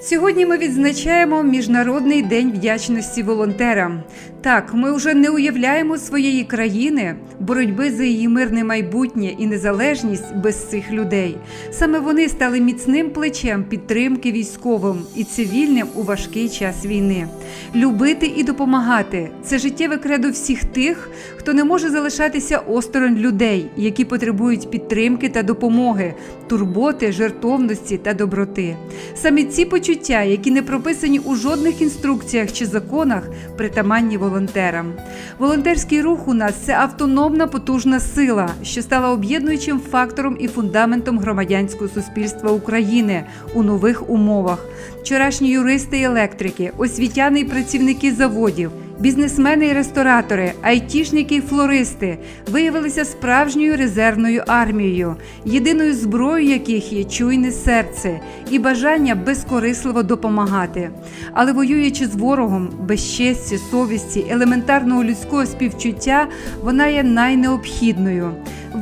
Сьогодні ми відзначаємо Міжнародний день вдячності волонтерам. Так, ми вже не уявляємо своєї країни, боротьби за її мирне майбутнє і незалежність без цих людей. Саме вони стали міцним плечем підтримки військовим і цивільним у важкий час війни. Любити і допомагати це життєве кредо всіх тих, хто не може залишатися осторонь людей, які потребують підтримки та допомоги, турботи, жертовності та доброти. Саме ці почуття, які не прописані у жодних інструкціях чи законах, притаманні волонтерам. Волонтерський рух у нас це автономна потужна сила, що стала об'єднуючим фактором і фундаментом громадянського суспільства України у нових умовах. Вчорашні юристи і електрики, освітяни і працівники заводів. Бізнесмени і ресторатори, айтішники і флористи виявилися справжньою резервною армією, єдиною зброєю яких є чуйне серце і бажання безкорисливо допомагати. Але воюючи з ворогом, без честі, совісті, елементарного людського співчуття, вона є найнеобхідною.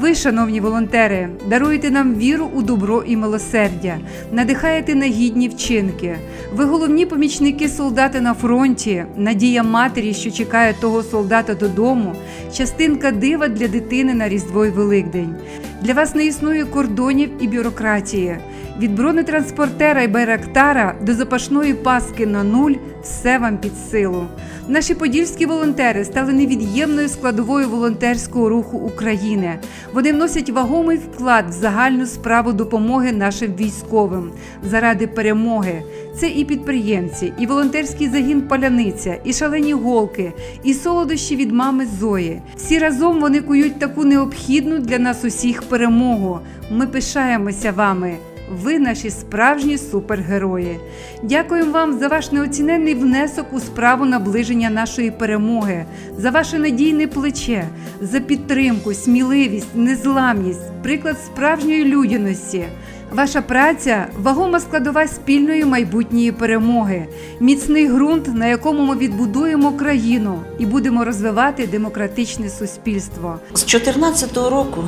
Ви, шановні волонтери, даруєте нам віру у добро і милосердя, надихаєте на гідні вчинки. Ви головні помічники солдата на фронті, надія матері, що чекає того солдата додому, частинка дива для дитини на Різдво й Великдень. Для вас не існує кордонів і бюрократії. Від бронетранспортера і байрактара до запашної паски на нуль все вам під силу. Наші подільські волонтери стали невід'ємною складовою волонтерського руху України. Вони вносять вагомий вклад в загальну справу допомоги нашим військовим заради перемоги. Це і підприємці, і волонтерський загін Паляниця, і шалені голки, і солодощі від мами Зої. Всі разом вони кують таку необхідну для нас усіх перемогу. Ми пишаємося вами. Ви наші справжні супергерої. Дякуємо вам за ваш неоціненний внесок у справу наближення нашої перемоги, за ваше надійне плече, за підтримку, сміливість, незламність, приклад справжньої людяності. Ваша праця вагома складова спільної майбутньої перемоги, міцний ґрунт, на якому ми відбудуємо країну і будемо розвивати демократичне суспільство. З 2014 року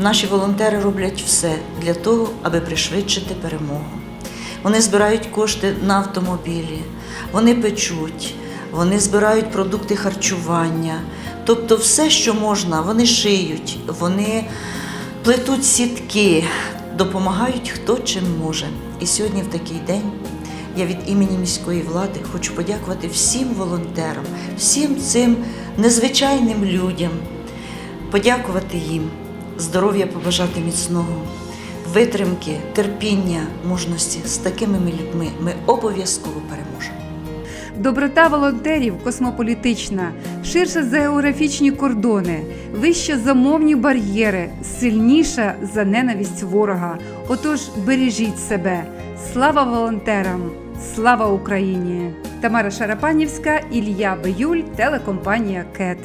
наші волонтери роблять все для того, аби пришвидшити перемогу. Вони збирають кошти на автомобілі, вони печуть, вони збирають продукти харчування. Тобто, все, що можна, вони шиють, вони плетуть сітки, допомагають хто чим може. І сьогодні, в такий день, я від імені міської влади хочу подякувати всім волонтерам, всім цим незвичайним людям, подякувати їм, здоров'я побажати міцного, витримки, терпіння, мужності. З такими ми людьми ми обов'язково переможемо. Доброта волонтерів космополітична, ширша за географічні кордони, вища за мовні бар'єри, сильніша за ненависть ворога. Отож, бережіть себе. Слава волонтерам! Слава Україні! Тамара Шарапанівська, Ілля Биюль, телекомпанія КЕТ.